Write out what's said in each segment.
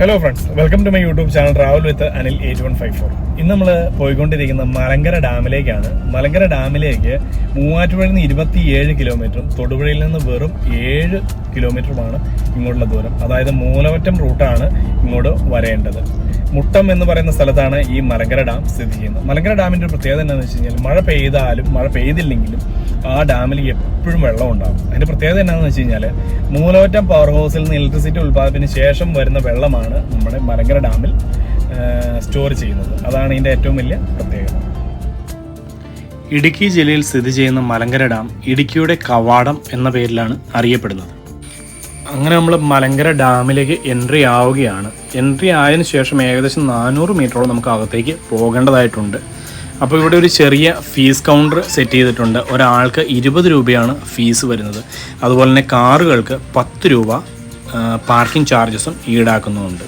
Hello friends welcome to my YouTube channel travel with Anil eight one five four ഇന്ന് നമ്മൾ പോയിക്കൊണ്ടിരിക്കുന്ന മലങ്കര ഡാമിലേക്കാണ്. മലങ്കര ഡാമിലേക്ക് മൂവാറ്റുപുഴയിൽ നിന്ന് ഇരുപത്തിയേഴ് കിലോമീറ്ററും തൊടുപുഴയിൽ നിന്ന് വെറും ഏഴ് കിലോമീറ്ററുമാണ് ഇങ്ങോട്ടുള്ള ദൂരം. അതായത് മൂലവറ്റം റൂട്ടാണ് ഇങ്ങോട്ട് വരേണ്ടത്. മുട്ടം എന്ന് പറയുന്ന സ്ഥലത്താണ് ഈ മലങ്കര ഡാം സ്ഥിതി ചെയ്യുന്നത്. മലങ്കര ഡാമിന്റെ ഒരു പ്രത്യേകത എന്താണെന്ന് വെച്ച് കഴിഞ്ഞാൽ മഴ പെയ്താലും മഴ പെയ്തില്ലെങ്കിലും ആ ഡാമിൽ എപ്പോഴും വെള്ളം ഉണ്ടാകും അതിന്റെ പ്രത്യേകത എന്താണെന്ന് വെച്ച് കഴിഞ്ഞാൽ മൂലോറ്റം പവർ ഹൗസിൽ നിന്ന് ഇലക്ട്രിസിറ്റി ഉൽപ്പാദനത്തിന് ശേഷം വരുന്ന വെള്ളമാണ് നമ്മുടെ മലങ്കര ഡാമിൽ സ്റ്റോർ ചെയ്യുന്നത്. അതാണ് ഇതിന്റെ ഏറ്റവും വലിയ പ്രത്യേകത. ഇടുക്കി ജില്ലയിൽ സ്ഥിതി ചെയ്യുന്ന മലങ്കര ഡാം ഇടുക്കിയുടെ കവാടം എന്ന പേരിലാണ് അറിയപ്പെടുന്നത്. അങ്ങനെ നമ്മൾ മലങ്കര ഡാമിലേക്ക് എൻട്രി ആവുകയാണ്. എൻട്രി ആയതിനു ശേഷം ഏകദേശം നാനൂറ് മീറ്ററോളം നമുക്ക് അകത്തേക്ക് പോകേണ്ടതായിട്ടുണ്ട്. അപ്പോൾ ഇവിടെ ഒരു ചെറിയ ഫീസ് കൗണ്ടർ സെറ്റ് ചെയ്തിട്ടുണ്ട്. ഒരാൾക്ക് ഇരുപത് രൂപയാണ് ഫീസ് വരുന്നത്. അതുപോലെ തന്നെ കാറുകൾക്ക് പത്ത് രൂപ പാർക്കിംഗ് ചാർജസും ഈടാക്കുന്നുമുണ്ട്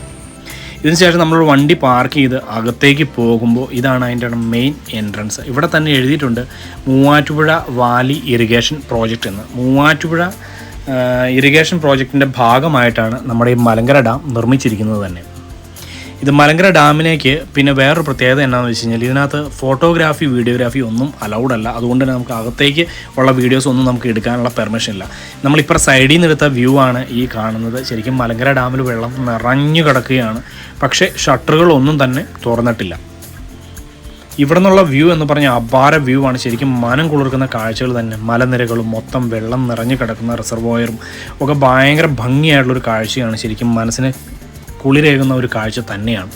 ഇതിനുശേഷം നമ്മൾ വണ്ടി പാർക്ക് ചെയ്ത് അകത്തേക്ക് പോകുമ്പോൾ ഇതാണ് അതിന്റെ മെയിൻ എൻട്രൻസ് ഇവിടെ തന്നെ എഴുതിയിട്ടുണ്ട് മൂവാറ്റുപുഴ വാലി ഇറിഗേഷൻ പ്രോജക്റ്റ് എന്ന്. മൂവാറ്റുപുഴ ഇറിഗേഷൻ പ്രോജക്റ്റിന്റെ ഭാഗമായിട്ടാണ് നമ്മുടെ ഈ മലങ്കര ഡാം നിർമ്മിച്ചിരിക്കുന്നത് തന്നെ. ഇത് മലങ്കര ഡാമിലേക്ക് പിന്നെ വേറൊരു പ്രത്യേകത എന്നാന്ന് വെച്ച് കഴിഞ്ഞാൽ ഇതിനകത്ത് ഫോട്ടോഗ്രാഫി വീഡിയോഗ്രാഫി ഒന്നും അലൗഡ് അല്ല. അതുകൊണ്ട് തന്നെ നമുക്ക് അകത്തേക്ക് ഉള്ള വീഡിയോസ് ഒന്നും നമുക്ക് എടുക്കാനുള്ള പെർമിഷൻ ഇല്ല. നമ്മളിപ്പോൾ സൈഡിൽ നിന്ന് എടുത്ത വ്യൂ ആണ് ഈ കാണുന്നത്. ശരിക്കും മലങ്കര ഡാമിൽ വെള്ളം നിറഞ്ഞു കിടക്കുകയാണ്. പക്ഷേ ഷട്ടറുകളൊന്നും തന്നെ തുറന്നിട്ടില്ല. ഇവിടെ നിന്നുള്ള വ്യൂ എന്ന് പറഞ്ഞാൽ അപാര വ്യൂ ആണ്. ശരിക്കും മനം കുളിർക്കുന്ന കാഴ്ചകൾ തന്നെ. മലനിരകളും മൊത്തം വെള്ളം നിറഞ്ഞു കിടക്കുന്ന റിസർവോയറും ഒക്കെ ഭയങ്കര ഭംഗിയായിട്ടുള്ളൊരു കാഴ്ചയാണ് ശരിക്കും മനസ്സിന് കുളിരേകുന്ന ഒരു കാഴ്ച തന്നെയാണ്.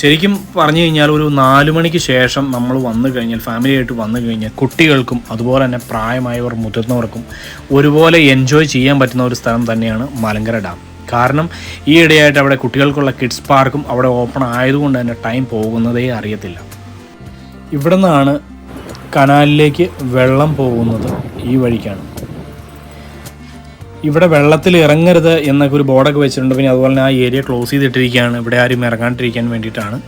ശരിക്കും പറഞ്ഞു കഴിഞ്ഞാൽ ഒരു നാല് മണിക്ക് ശേഷം നമ്മൾ വന്നു കഴിഞ്ഞാൽ ഫാമിലിയായിട്ട് വന്നു കഴിഞ്ഞാൽ കുട്ടികൾക്കും അതുപോലെ തന്നെ പ്രായമായവർ മുതിർന്നവർക്കും ഒരുപോലെ എൻജോയ് ചെയ്യാൻ പറ്റുന്ന ഒരു സ്ഥലം തന്നെയാണ് മലങ്കര ഡാം. കാരണം ഈ ഇടയായിട്ട് അവിടെ കുട്ടികൾക്കുള്ള കിഡ്സ് പാർക്കും അവിടെ ഓപ്പൺ ആയതുകൊണ്ട് തന്നെ ടൈം പോകുന്നതേ അറിയത്തില്ല. ഇവിടെ നിന്നാണ് കനാലിലേക്ക് വെള്ളം പോകുന്നത് ഈ വഴിക്കാണ്. ഇവിടെ വെള്ളത്തിൽ ഇറങ്ങരുത് എന്നൊക്കെ ഒരു ബോർഡൊക്കെ വെച്ചിട്ടുണ്ട്. പിന്നെ അതുപോലെ തന്നെ ആ ഏരിയ ക്ലോസ് ചെയ്തിട്ടിരിക്കുകയാണ്. ഇവിടെ ആരും ഇറങ്ങാണ്ടിരിക്കാൻ വേണ്ടിയിട്ടാണ്.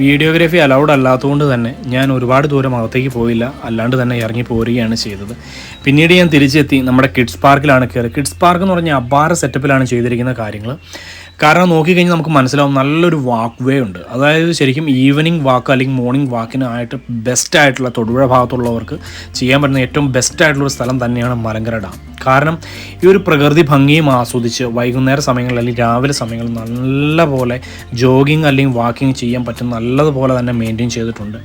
വീഡിയോഗ്രാഫി അലൗഡ് അല്ലാത്തതുകൊണ്ട് തന്നെ ഞാൻ ഒരുപാട് ദൂരം അകത്തേക്ക് പോയില്ല. അല്ലാണ്ട് തന്നെ ഇറങ്ങി പോരുകയാണ് ചെയ്തത്. പിന്നീട് ഞാൻ തിരിച്ചെത്തി. നമ്മുടെ കിഡ്സ് പാർക്കിലാണ് കയറി. കിഡ്സ് പാർക്ക് എന്ന് പറഞ്ഞാൽ അപാര സെറ്റപ്പിലാണ് ചെയ്തിരിക്കുന്ന കാര്യങ്ങൾ കാരണം നോക്കിക്കഴിഞ്ഞാൽ നമുക്ക് മനസ്സിലാവും നല്ലൊരു വാക്ക് വേ ഉണ്ട്. അതായത് ശരിക്കും ഈവനിങ് വാക്ക് അല്ലെങ്കിൽ മോർണിംഗ് വാക്കിനായിട്ട് ബെസ്റ്റ് ആയിട്ടുള്ള തൊടുപുഴ ഭാഗത്തുള്ളവർക്ക് ചെയ്യാൻ പറ്റുന്ന ഏറ്റവും ബെസ്റ്റ് ആയിട്ടുള്ള ഒരു സ്ഥലം തന്നെയാണ് മലങ്കര ഡാം കാരണം ഈ ഒരു പ്രകൃതി ഭംഗിയും ആസ്വദിച്ച് വൈകുന്നേര സമയങ്ങളിൽ അല്ലെങ്കിൽ രാവിലെ സമയങ്ങളിൽ നല്ലപോലെ ജോഗിങ് അല്ലെങ്കിൽ വാക്കിംഗ് ചെയ്യാൻ പറ്റും നല്ലതുപോലെ തന്നെ മെയിന്റെയിൻ ചെയ്തിട്ടുണ്ട്.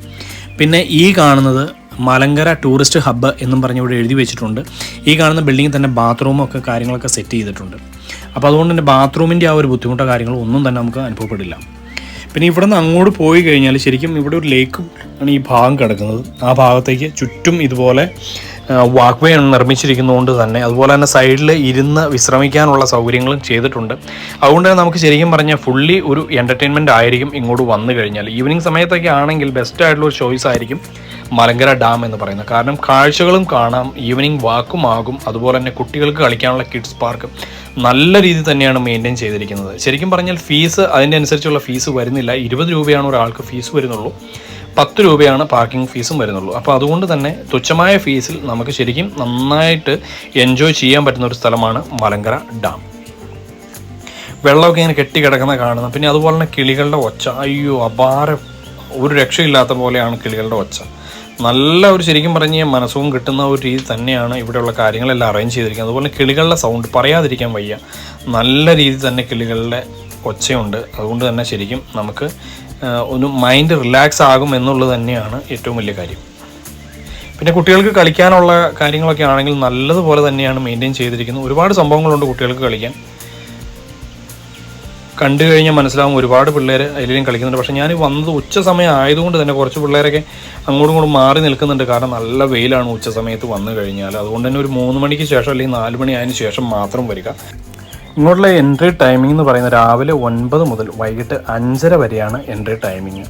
പിന്നെ ഈ കാണുന്നത് മലങ്കര ടൂറിസ്റ്റ് ഹബ്ബ് എന്നും പറഞ്ഞ് ഇവിടെ എഴുതി വെച്ചിട്ടുണ്ട്. ഈ കാണുന്ന ബിൽഡിങ്ങിൽ തന്നെ ബാത്റൂമും ഒക്കെ കാര്യങ്ങളൊക്കെ സെറ്റ് ചെയ്തിട്ടുണ്ട്. അപ്പോൾ അതുകൊണ്ട് തന്നെ ബാത്റൂമിന്റെ ആ ഒരു ബുദ്ധിമുട്ടോ കാര്യങ്ങളോ ഒന്നും തന്നെ നമുക്ക് അനുഭവപ്പെടില്ല. പിന്നെ ഇവിടെ നിന്ന് അങ്ങോട്ട് പോയി കഴിഞ്ഞാൽ ശരിക്കും ഇവിടെ ഒരു ലേക്ക് ആണ് ഈ ഭാഗം കിടക്കുന്നത്. ആ ഭാഗത്തേക്ക് ചുറ്റും ഇതുപോലെ വാക്ക് വേ നിർമ്മിച്ചിരിക്കുന്നതുകൊണ്ട് തന്നെ. അതുപോലെ തന്നെ സൈഡിൽ ഇരുന്ന് വിശ്രമിക്കാനുള്ള സൗകര്യങ്ങളും ചെയ്തിട്ടുണ്ട്. അതുകൊണ്ട് തന്നെ നമുക്ക് ശരിക്കും പറഞ്ഞാൽ ഫുള്ളി ഒരു എന്റർടൈൻമെന്റ് ആയിരിക്കും ഇങ്ങോട്ട് വന്നു കഴിഞ്ഞാൽ ഈവനിങ് സമയത്തൊക്കെ ആണെങ്കിൽ ബെസ്റ്റ് ആയിട്ടുള്ള ഒരു ചോയ്സ് ആയിരിക്കും മലങ്കര ഡാം എന്ന് പറയുന്നത്. കാരണം കാഴ്ചകളും കാണാം ഈവനിങ് വാക്കും ആകും അതുപോലെ തന്നെ കുട്ടികൾക്ക് കളിക്കാനുള്ള കിഡ്സ് പാർക്ക് നല്ല രീതിയിൽ തന്നെയാണ് മെയിന്റെയിൻ ചെയ്തിരിക്കുന്നത്. ശരിക്കും പറഞ്ഞാൽ ഫീസ് അതിന്റെ അനുസരിച്ചുള്ള ഫീസ് വരുന്നില്ല. ഇരുപത് രൂപയാണ് ഒരാൾക്ക് ഫീസ് വരുന്നുള്ളൂ. പത്ത് രൂപയാണ് പാർക്കിംഗ് ഫീസും വരുന്നുള്ളൂ. അപ്പോൾ അതുകൊണ്ട് തന്നെ തുച്ഛമായ ഫീസിൽ നമുക്ക് ശരിക്കും നന്നായിട്ട് എൻജോയ് ചെയ്യാൻ പറ്റുന്ന ഒരു സ്ഥലമാണ് മലങ്കര ഡാം വെള്ളമൊക്കെ ഇങ്ങനെ കെട്ടിക്കിടക്കുന്ന കാണുന്നത് പിന്നെ അതുപോലെ തന്നെ കിളികളുടെ ഒച്ച. അയ്യോ അപാര ഒരു രക്ഷയില്ലാത്ത പോലെയാണ് കിളികളുടെ ഒച്ച. നല്ല ഒരു ശരിക്കും പറഞ്ഞ മനസ്സും കിട്ടുന്ന ഒരു രീതി തന്നെയാണ് ഇവിടെയുള്ള കാര്യങ്ങളെല്ലാം അറേഞ്ച് ചെയ്തിരിക്കുന്നത്. അതുപോലെ കിളികളുടെ സൗണ്ട് പറയാതിരിക്കാൻ വയ്യ. നല്ല രീതിയിൽ തന്നെ കിളികളുടെ ഒച്ചയുണ്ട്. അതുകൊണ്ട് തന്നെ ശരിക്കും നമുക്ക് ഒന്ന് മൈൻഡ് റിലാക്സ് ആകും എന്നുള്ളത് തന്നെയാണ് ഏറ്റവും വലിയ കാര്യം. പിന്നെ കുട്ടികൾക്ക് കളിക്കാനുള്ള കാര്യങ്ങളൊക്കെ ആണെങ്കിൽ നല്ലതുപോലെ തന്നെയാണ് മെയിന്റെയിൻ ചെയ്തിരിക്കുന്നത് ഒരുപാട് സംഭവങ്ങളുണ്ട് കുട്ടികൾക്ക് കളിക്കാൻ. കണ്ടു കഴിഞ്ഞാൽ മനസ്സിലാവും ഒരുപാട് പിള്ളേർ അതിലും കളിക്കുന്നുണ്ട്. പക്ഷേ ഞാൻ വന്നത് ഉച്ച സമയം ആയതുകൊണ്ട് തന്നെ കുറച്ച് പിള്ളേരൊക്കെ അങ്ങോട്ടും ഇങ്ങോട്ടും മാറി നിൽക്കുന്നുണ്ട്. കാരണം നല്ല വെയിലാണ് ഉച്ച സമയത്ത് വന്നു കഴിഞ്ഞാൽ അതുകൊണ്ട് തന്നെ ഒരു മൂന്ന് മണിക്ക് ശേഷം അല്ലെങ്കിൽ നാല് മണി ആയതിനു ശേഷം മാത്രം വരിക. ഇങ്ങോട്ടുള്ള എൻട്രി ടൈമിംഗ് എന്ന് പറയുന്നത് രാവിലെ ഒൻപത് മുതൽ വൈകിട്ട് അഞ്ചര വരെയാണ് എൻട്രി ടൈമിങ്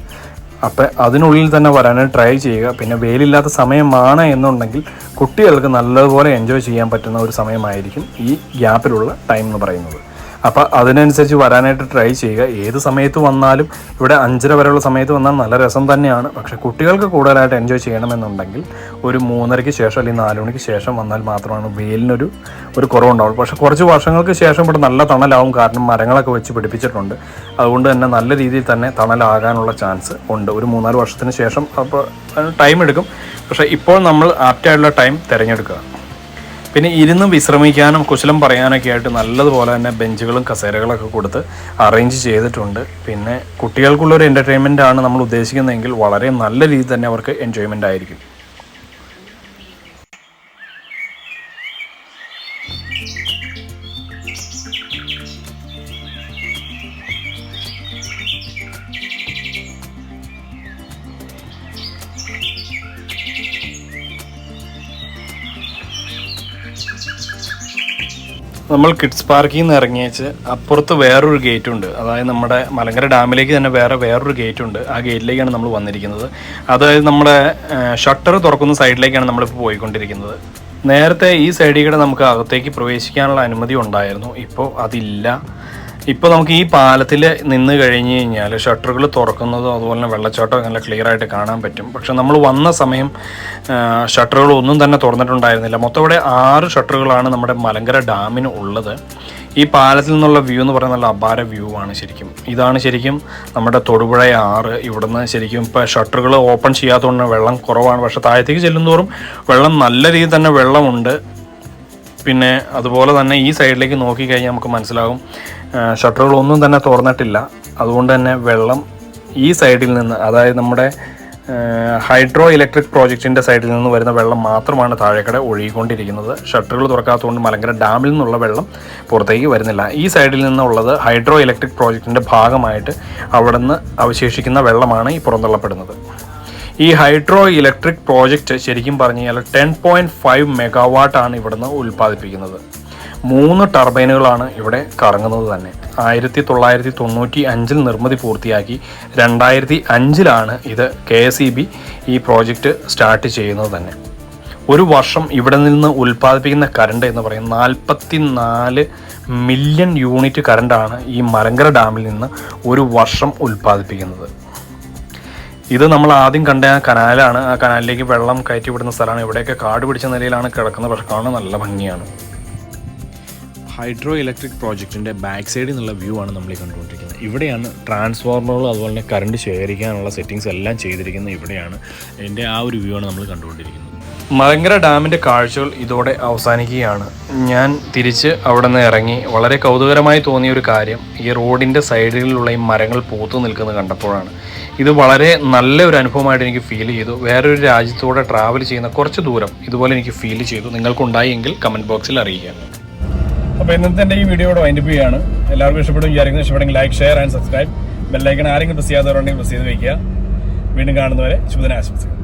അപ്പം അതിനുള്ളിൽ തന്നെ വരാനായിട്ട് ട്രൈ ചെയ്യുക. പിന്നെ വെയിലില്ലാത്ത സമയമാണ് എന്നുണ്ടെങ്കിൽ കുട്ടികൾക്ക് നല്ലതുപോലെ എൻജോയ് ചെയ്യാൻ പറ്റുന്ന ഒരു സമയമായിരിക്കും ഈ ഗ്യാപ്പിലുള്ള ടൈം എന്ന് പറയുന്നത്. അപ്പോൾ അതിനനുസരിച്ച് വരാനായിട്ട് ട്രൈ ചെയ്യുക. ഏത് സമയത്ത് വന്നാലും ഇവിടെ അഞ്ചര വരെയുള്ള സമയത്ത് വന്നാൽ നല്ല രസം തന്നെയാണ്. പക്ഷേ കുട്ടികൾക്ക് കൂടുതലായിട്ട് എൻജോയ് ചെയ്യണമെന്നുണ്ടെങ്കിൽ ഒരു മൂന്നരയ്ക്ക് ശേഷം അല്ലെങ്കിൽ നാല് മണിക്ക് ശേഷം വന്നാൽ മാത്രമാണ് വെയിലിനൊരു ഒരു കുറവുണ്ടാവുള്ളൂ. പക്ഷേ കുറച്ച് വർഷങ്ങൾക്ക് ശേഷം ഇവിടെ നല്ല തണലാവും. കാരണം മരങ്ങളൊക്കെ വെച്ച് പിടിപ്പിച്ചിട്ടുണ്ട്. അതുകൊണ്ട് തന്നെ നല്ല രീതിയിൽ തന്നെ തണലാകാനുള്ള ചാൻസ് ഉണ്ട്. ഒരു മൂന്നാൽ വർഷത്തിന് ശേഷം അപ്പോൾ ടൈം എടുക്കും. പക്ഷേ ഇപ്പോൾ നമ്മൾ ആപ്റ്റായിട്ടുള്ള ടൈം തിരഞ്ഞെടുക്കുക. പിന്നെ ഇരുന്ന് വിശ്രമിക്കാനും കുശലം പറയാനൊക്കെ ആയിട്ട് നല്ലതുപോലെ തന്നെ ബെഞ്ചുകളും കസേരകളൊക്കെ കൊടുത്ത് അറേഞ്ച് ചെയ്തിട്ടുണ്ട്. പിന്നെ കുട്ടികൾക്കുള്ള ഒരു എന്റർടൈൻമെന്റ് ആണ് നമ്മൾ ഉദ്ദേശിക്കുന്നതെങ്കിൽ വളരെ നല്ല രീതിയിൽ തന്നെ അവർക്ക് എൻജോയ്മെന്റ് ആയിരിക്കും. നമ്മൾ കിഡ്സ് പാർക്കിൽ നിന്ന് ഇറങ്ങിയേച്ച് അപ്പുറത്ത് വേറൊരു ഗേറ്റ് ഉണ്ട് അതായത് നമ്മുടെ മലങ്കര ഡാമിലേക്ക് തന്നെ വേറെ വേറൊരു ഗേറ്റ് ഉണ്ട് ആ ഗേറ്റിലേക്കാണ് നമ്മൾ വന്നിരിക്കുന്നത്. അതായത് നമ്മുടെ ഷട്ടർ തുറക്കുന്ന സൈഡിലേക്കാണ് നമ്മളിപ്പോൾ പോയിക്കൊണ്ടിരിക്കുന്നത്. നേരത്തെ ഈ സൈഡിൽ കൂടെ നമുക്ക് അകത്തേക്ക് പ്രവേശിക്കാനുള്ള അനുമതി ഉണ്ടായിരുന്നു. ഇപ്പോൾ അതില്ല. ഇപ്പോൾ നമുക്ക് ഈ പാലത്തിൽ നിന്ന് കഴിഞ്ഞ് കഴിഞ്ഞാൽ ഷട്ടറുകൾ തുറക്കുന്നതും അതുപോലെ തന്നെ വെള്ളച്ചാട്ടം നല്ല ക്ലിയർ ആയിട്ട് കാണാൻ പറ്റും. പക്ഷെ നമ്മൾ വന്ന സമയം ഷട്ടറുകൾ ഒന്നും തന്നെ തുറന്നിട്ടുണ്ടായിരുന്നില്ല. മൊത്തം ഇവിടെ ആറ് ഷട്ടറുകളാണ് നമ്മുടെ മലങ്കര ഡാമിന് ഉള്ളത്. ഈ പാലത്തിൽ നിന്നുള്ള വ്യൂ എന്ന് പറയുന്നത് നല്ല അപാര വ്യൂ ആണ് ശരിക്കും. ഇതാണ് ശരിക്കും നമ്മുടെ തൊടുപുഴ ആറ്. ഇവിടുന്ന് ശരിക്കും ഇപ്പോൾ ഷട്ടറുകൾ ഓപ്പൺ ചെയ്യാത്തതുകൊണ്ട് വെള്ളം കുറവാണ്. പക്ഷെ താഴത്തേക്ക് ചെല്ലുന്തോറും വെള്ളം നല്ല രീതിയിൽ തന്നെ വെള്ളമുണ്ട്. പിന്നെ അതുപോലെ തന്നെ ഈ സൈഡിലേക്ക് നോക്കിക്കഴിഞ്ഞാൽ നമുക്ക് മനസ്സിലാകും ഷട്ടറുകളൊന്നും തന്നെ തുറന്നിട്ടില്ല അതുകൊണ്ട് തന്നെ വെള്ളം ഈ സൈഡിൽ നിന്ന് അതായത് നമ്മുടെ ഹൈഡ്രോ ഇലക്ട്രിക് പ്രോജക്റ്റിന്റെ സൈഡിൽ നിന്ന് വരുന്ന വെള്ളം മാത്രമാണ് താഴേക്കടെ ഒഴുകിക്കൊണ്ടിരിക്കുന്നത്. ഷട്ടറുകൾ തുറക്കാത്തതുകൊണ്ട് മലങ്കര ഡാമിൽ നിന്നുള്ള വെള്ളം പുറത്തേക്ക് വരുന്നില്ല. ഈ സൈഡിൽ നിന്നുള്ളത് ഹൈഡ്രോ ഇലക്ട്രിക് പ്രോജക്റ്റിന്റെ ഭാഗമായിട്ട് അവിടെ നിന്ന് അവശേഷിക്കുന്ന വെള്ളമാണ് ഈ പുറന്തള്ളപ്പെടുന്നത്. ഈ ഹൈഡ്രോ ഇലക്ട്രിക് പ്രോജക്റ്റ് ശരിക്കും പറഞ്ഞു കഴിഞ്ഞാൽ ടെൻ പോയിന്റ് ഫൈവ് മെഗാവാട്ടാണ് ഇവിടുന്ന് ഉൽപ്പാദിപ്പിക്കുന്നത്. മൂന്ന് ടർബൈനുകളാണ് ഇവിടെ കറങ്ങുന്നത് തന്നെ. ആയിരത്തി തൊള്ളായിരത്തി തൊണ്ണൂറ്റി അഞ്ചിൽ നിർമ്മിതി പൂർത്തിയാക്കി രണ്ടായിരത്തി അഞ്ചിലാണ് ഇത് കെ എസ് ഇ ബി ഈ പ്രോജക്റ്റ് സ്റ്റാർട്ട് ചെയ്യുന്നത് തന്നെ. ഒരു വർഷം ഇവിടെ നിന്ന് ഉൽപ്പാദിപ്പിക്കുന്ന കറണ്ട് എന്ന് പറയും നാൽപ്പത്തി നാല് മില്യൺ യൂണിറ്റ് കറണ്ടാണ് ഈ മലങ്കര ഡാമിൽ നിന്ന് ഒരു വർഷം ഉൽപ്പാദിപ്പിക്കുന്നത്. ഇത് നമ്മൾ ആദ്യം കണ്ട ആ കനാലാണ്. ആ കനാലിലേക്ക് വെള്ളം കയറ്റി വിടുന്ന സ്ഥലമാണ്. ഇവിടെയൊക്കെ കാട് പിടിച്ച നിലയിലാണ് കിടക്കുന്നത്. പക്ഷെ കാണാൻ നല്ല ഭംഗിയാണ്. ഹൈഡ്രോ ഇലക്ട്രിക് പ്രോജക്റ്റിന്റെ ബാക്ക് സൈഡിൽ നിന്നുള്ള വ്യൂ ആണ് നമ്മൾ കണ്ടുകൊണ്ടിരിക്കുന്നത്. ഇവിടെയാണ് ട്രാൻസ്ഫോർമറുകൾ അതുപോലെ തന്നെ കറണ്ട് ശേഖരിക്കാനുള്ള സെറ്റിങ്സ് എല്ലാം ചെയ്തിരിക്കുന്നത് ഇവിടെയാണ്. എന്റെ ആ ഒരു വ്യൂ ആണ് നമ്മൾ കണ്ടുകൊണ്ടിരിക്കുന്നത്. മലങ്കര ഡാമിന്റെ കാഴ്ചകൾ ഇതോടെ അവസാനിക്കുകയാണ്. ഞാൻ തിരിച്ച് അവിടെ നിന്ന് ഇറങ്ങി വളരെ കൗതുകരമായി തോന്നിയ ഒരു കാര്യം ഈ റോഡിന്റെ സൈഡിലുള്ള ഈ മരങ്ങൾ പൂത്തു നിൽക്കുന്നത് കണ്ടപ്പോഴാണ്. ഇത് വളരെ നല്ല ഒരു അനുഭവമായിട്ട് എനിക്ക് ഫീൽ ചെയ്തു. വേറൊരു രാജ്യത്തൂടെ ട്രാവൽ ചെയ്യുന്ന കുറച്ച് ദൂരം ഇതുപോലെ എനിക്ക് ഫീൽ ചെയ്തു. നിങ്ങൾക്കുണ്ടായെങ്കിൽ കമന്റ് ബോക്സിൽ അറിയിക്കാം അപ്പോൾ ഇന്നത്തെ എന്റെ ഈ വീഡിയോയോട് വൈൻഡപ്പ് ചെയ്യുകയാണ്. എല്ലാവർക്കും ഇഷ്ടപ്പെടും വിചാരിക്കുന്നത് ഇഷ്ടപ്പെടുമെങ്കിൽ like share and subscribe bell icon ആരെങ്കിലും പ്രസ് ചെയ്യാത്തവരുണ്ടെങ്കിൽ പ്രസ് ചെയ്ത് വയ്ക്കുക വീണ്ടും കാണുന്നവരെ ശുഭദിന ആശംസകൾ